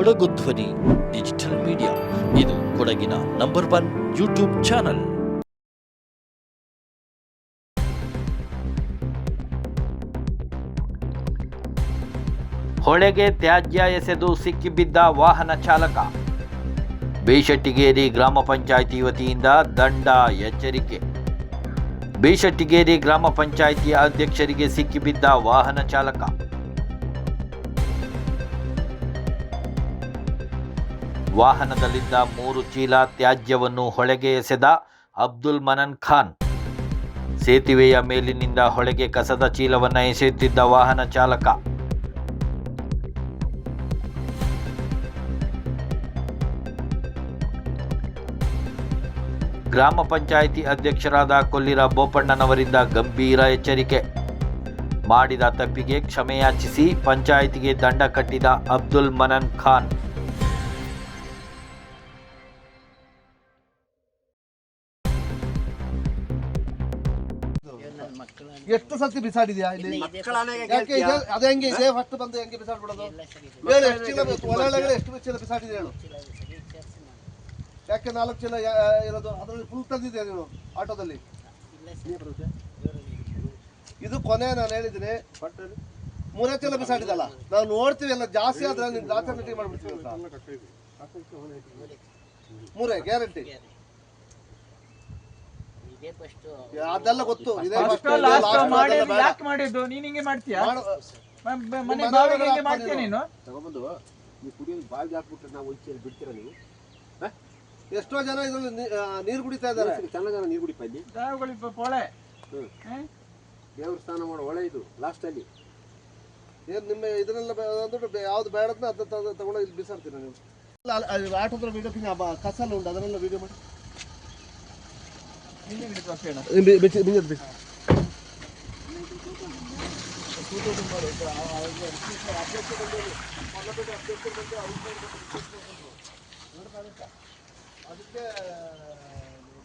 ಕೊಡಗು ಧ್ವನಿ, digital media. ಇದು ಕೊಡಗಿನ ನಂಬರ್ ಒನ್ ಯೂಟ್ಯೂಬ್ ಚಾನಲ್. ಹೊಳೆಗೆ ತ್ಯಾಜ್ಯ ಎಸೆದು ಸಿಕ್ಕಿಬಿದ್ದ ವಾಹನ ಚಾಲಕ. ಬೇಶೆಟ್ಟಿಗೇರಿ ಗ್ರಾಮ ಪಂಚಾಯಿತಿ ವತಿಯಿಂದ ದಂಡ ಎಚ್ಚರಿಕೆ. ಬೇಶೆಟ್ಟಿಗೇರಿ ಗ್ರಾಮ ಪಂಚಾಯಿತಿ ಅಧ್ಯಕ್ಷರಿಗೆ ಸಿಕ್ಕಿಬಿದ್ದ ವಾಹನ ಚಾಲಕ. ವಾಹನದಲ್ಲಿದ್ದ ಮೂರು ಚೀಲ ತ್ಯಾಜ್ಯವನ್ನು ಹೊಳೆಗೆ ಎಸೆದ ಅಬ್ದುಲ್ ಮನನ್ ಖಾನ್. ಸೇತುವೆಯ ಮೇಲಿನಿಂದ ಹೊಳೆಗೆ ಕಸದ ಚೀಲವನ್ನು ಎಸೆಯುತ್ತಿದ್ದ ವಾಹನ ಚಾಲಕ. ಗ್ರಾಮ ಪಂಚಾಯಿತಿ ಅಧ್ಯಕ್ಷರಾದ ಕೊಲ್ಲಿರ ಬೋಪಣ್ಣನವರಿಂದ ಗಂಭೀರ ಎಚ್ಚರಿಕೆ. ಮಾಡಿದ ತಪ್ಪಿಗೆ ಕ್ಷಮೆಯಾಚಿಸಿ ಪಂಚಾಯಿತಿಗೆ ದಂಡ ಕಟ್ಟಿದ ಅಬ್ದುಲ್ ಮನನ್ ಖಾನ್. ಎಷ್ಟು ಸತಿ ಬಿಸಾಡಿದ್ಯಾ ಇಲ್ಲಿ? ಯಾಕೆ ಇದೆ? ಅದು ಹೆಂಗೆ ಇದೆ? ಫಸ್ಟ್ ಬಂದು ಹೆಂಗೆ ಬಿಸಾಡ್ಬಿಡೋದು? ಹೇಳು ಎಷ್ಟು ಚೀಲ ಒಳಗಡೆ ಎಷ್ಟು ಚೀಲ ಬಿಸಾಡಿದೆ ಹೇಳು? ಯಾಕೆ ನಾಲ್ಕು ಚೀಲ ಇರೋದು? ಅದರಲ್ಲಿ ಫುಲ್ ತಂದಿದ್ಯಾ ನೀನು ಆಟೋದಲ್ಲಿ? ಇದು. ಕೊನೆ ನಾನು ಹೇಳಿದ್ದೀನಿ. ಮೂರೇ ಚೀಲ ಬಿಸಾಡಿದಲ್ಲ ನಾವು ನೋಡ್ತೀವಿ ಎಲ್ಲ ಜಾಸ್ತಿ ಆದ್ರೆ ನಿನ್ನ ಜಾಸ್ತಿ ಮೀಟಿಂಗ್ ಮಾಡ್ಬಿಡ್ತೀವಿ ಅಂತ. ಮೂರೇ ಗ್ಯಾರಂಟಿ ಅದೆಲ್ಲ ಗೊತ್ತು. ಇದೇ ಫಸ್ಟ್ first, ಲಾಸ್ಟ್ last ಮಾಡಿ ಅದೆಲ್ಲ ಬೇಡ. ಯಾಕೆ ಮಾಡಿದ್ದು? ನೀನ್ ಹಿಂಗೆ ಮಾಡ್ತೀಯಾ? ಮಾಡು. ಮ- ಮ- ಮನೆ ಮನೆ ಬಾವಿಗೆ ಹಿಂಗೆ ಹಾಕ್ತಾ ಮಾಡ್ತೀಯ ನೀನು. ನೀನು? ತಗೊಂಬಂದು ನೀವು ಕುಡಿಯೋದು ಬಾವಿಗೆ ಹಾಕ್ಬಿಟ್ರೆ ನಾವು ಒಂಚೂರು ಬಿಡ್ತೀರಾ ನೀವು? ಎಷ್ಟೋ ಜನ ಇದ್ರಲ್ಲಿ ನೀ- ಆ, ನೀರು ಕುಡಿತಾ ಇದ್ದಾರೆ. ಚೆನ್ನಾಗಿ ಜನ ನೀರು ಕುಡಿಪ ಇಲ್ಲಿ ದಾವಗಳು ಇಪ್ಪ ಪೊಳೆ. ಹ್ಮ್. ಹ್ಮ್? ದೇವ್ರ ಸ್ನಾನ ಮಾಡೋ ಹೊಳೆ ಇದು ಲಾಸ್ಟ್ ಅಲ್ಲಿ. ಏನ್ ನಿಮ್ಮ ಇದನ್ನೆಲ್ಲ ಬೆ- ಅಂದ್ಬಿಟ್ಟು ಬೆ- ಯಾವ್ದು ಬೇಡ ಅಂತ ಅದನ್ನ ತಗೊಂಡು- ಇಲ್ಲಿ ಬಿಸಾಡ್ತೀರ ನೀವು? ಅಲ್ಲ, ಅಲ್ಲ, ಅಲ್ಲಿ ಆಟೋದ್ರ ವಿಡಿಯೋ ಪಿನ್ ಕಸ ಎಲ್ಲ ಉಂಟು ಅದನ್ನೆಲ್ಲ ವಿಡಿಯೋ ಮಾಡಿ. ಅದಕ್ಕೆ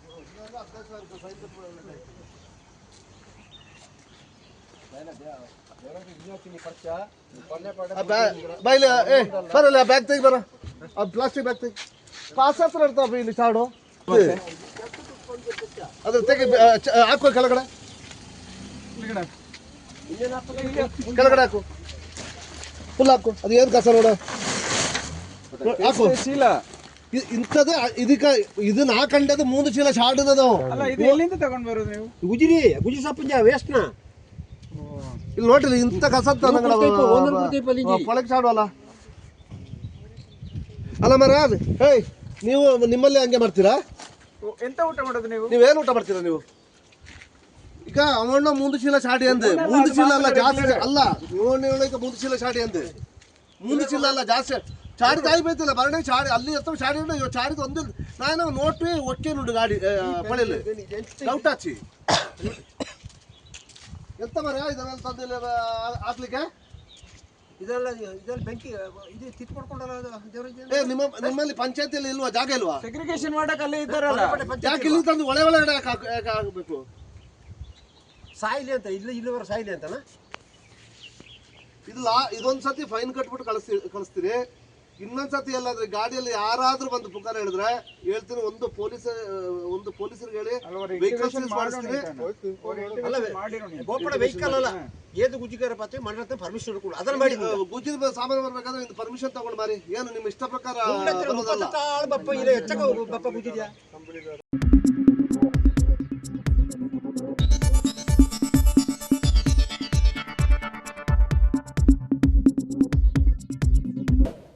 ಹದಿನೈದು ಸಾವಿರ ರೂಪಾಯಿ ಫೈನ್ ಕಟ್ಬಿಡೋದು. ಆ ಬ್ಯಾ- ಬಾ ಇಲ್ಲಿ, ಏ, ಬರಲ್ಲ ಬ್ಯಾಗ್ ತೆಗಿ ಬರ ಆ ಪ್ಲಾಸ್ಟಿಕ್ ಬ್ಯಾಗ್ ತೆಗಿ ಪಾಸ್ ಹತ್ರ ಇರ್ತಾವ ಇಲ್ಲಿ ಚಾಡು ಅದ್ರ ತೆಗೆ ಆ, ಚ- ಹಾಕು ಕೆಳಗಡೆ. ಕೆಳಗಡೆ ಹಾಕು. ಫುಲ್ ಹಾಕು. ಅದು ಏನು ಕಸ ನೋಡು? ಹಾಕು. ಚೀಲ ಇಂಥದ್ದು ಇದಕ್ಕ ಇದನ್ನ ಹಾಕೊಂಡದು ಮೂರು ಚೀಲ ಶಾರ್ಡದ ಅಲ್ಲ ಇದು ಎಲ್ಲಿಂದ ತಗೊಂಡ್ ಬರೋದು ನೀವು? ಗುಜಿರಿ ಗುಜಿ ಸಪ್ಪಂಜ ವೇಸ್ಟ್ನ ಇಲ್ಲಿ ನೋಡ್ರಿ ಇಂಥ ಕಸ. ಕೊಳಕ್ ಶಾಡುವಲ್ಲ ಅಲ್ಲ ಮರ ಹೇಯ್ ನೀವು ನಿಮ್ಮಲ್ಲಿ ಹಂಗೆ ಮಾಡ್ತೀರಾ? ಎಂತ ಊಟ ನೀವು? ನೀವೇನು ಊಟ ಮಾಡ್ತೀರಾ ನೀವು? ಈಗ ಅವಣ್ಣ ಮುಂದು ಚೀಲ ಶಾಡಿ ಅಂದೆ. ಮುಂದು ಚೀಲ ಅಲ್ಲ, ಜಾಸ್ತಿ ಅಲ್ಲ ಈಗ ಮುಂದು ಚೀಲ ಚಾಟಿ ಅಂದೆ. ಮುಂದು ಚೀಲ ಅಲ್ಲ, ಜಾಸ್ತಿ ಚಾಡಿ ತಾಯಿ ಬೈತಿಲ್ಲ ಬರಣಿ ಚಾಡಿ ಅಲ್ಲಿ ಎತ್ತ ಚಾಡಿ ಚಾಡಿದ ಒಂದು ನಾನು ನೋಟ್ವಿ ಒಕ್ಕೆ ನೋಡಿ ಗಾಡಿ ಪಳೆಯಲ್ಲಿ ಡೌಟ್ ಹಚ್ಚಿ ಎಂತ ಮರ ಇದನ್ನೆಲ್ಲ ತಂದಿಲ್ಲ ಹಾಕ್ಲಿಕ್ಕೆ? ಇದೆಲ್ಲ ಇದೆಲ್ಲ ಬೆಂಕಿ ಇದು ದೇವರಿಗೆ? ಏ ನಿಮ್ಮ ನಿಮ್ಮಲ್ಲಿ ಪಂಚಾಯತಿಯಲ್ಲಿ ಇಲ್ವಾ? ಜಾಗ ಇಲ್ವಾ? ಸೆಗ್ರಿಗೇಷನ್ ಮಾಡಕ್ ಅಲ್ಲೇ ಇದ್ದಾರಲ್ಲ. ಯಾಕೆ ಇಲ್ಲಿ ತಂದು ಒಳೆ ಒಳಗಡೆ ಯಾಕೆ ಹಾಕ್- ಯಾಕೆ ಹಾಕ್ಬೇಕು ಸಾಯಿಲಿ ಅಂತ ಇಲ್ಲ ಇಲ್ಲಿವರೆ ಸಾಯಿಲಿ ಅಂತನಾ? ಇದು ಲಾ ಇದೊಂದ್ ಸತಿ ಫೈನ್ ಕಟ್ಬಿಟ್ಟು ಕಳಿಸ್ತೀರಿ ಕಳಿಸ್ತೀರಿ. ಇನ್ನೊಂದ್ ಸತಿ ಎಲ್ಲಾದ್ರೆ ಗಾಡಿಯಲ್ಲಿ ಯಾರಾದ್ರೂ ಬಂದು ಪುಕಾರ ಹೇಳಿದ್ರೆ ಹೇಳ್ತೀನಿ ಒಂದು ಪೊಲೀಸ್ ಒಂದು ಪೊಲೀಸರು ಹೇಳಿ ವೆಹಿಕಲ್ ಸೀಸ್ ಮಾಡಿಸ್ತೀನಿ. ವೆಹಿಕಲ್ ಅಲ್ಲ ಏದು ಗುಜಿಗಾರ ಪಾತ್ರೆ ಮಾಡಿರತ್ತೆ ಪರ್ಮಿಷನ್ ಕೊಡು ಅದನ್ನ ಮಾಡಿ ಗುಜ್ಜಿದ ಸಾಮಾನು ಬರ್ಬೇಕಾದ್ರೆ ಇದು ಪರ್ಮಿಷನ್ ತಗೊಂಡು ಮಾರಿ. ಏನು ನಿಮ್ಮ ಇಷ್ಟ ಪ್ರಕಾರ ಬಪ್ಪ ಹೆಚ್ಚಕ ಬಪ್ಪ ಗುಜಿದ್ಯಾ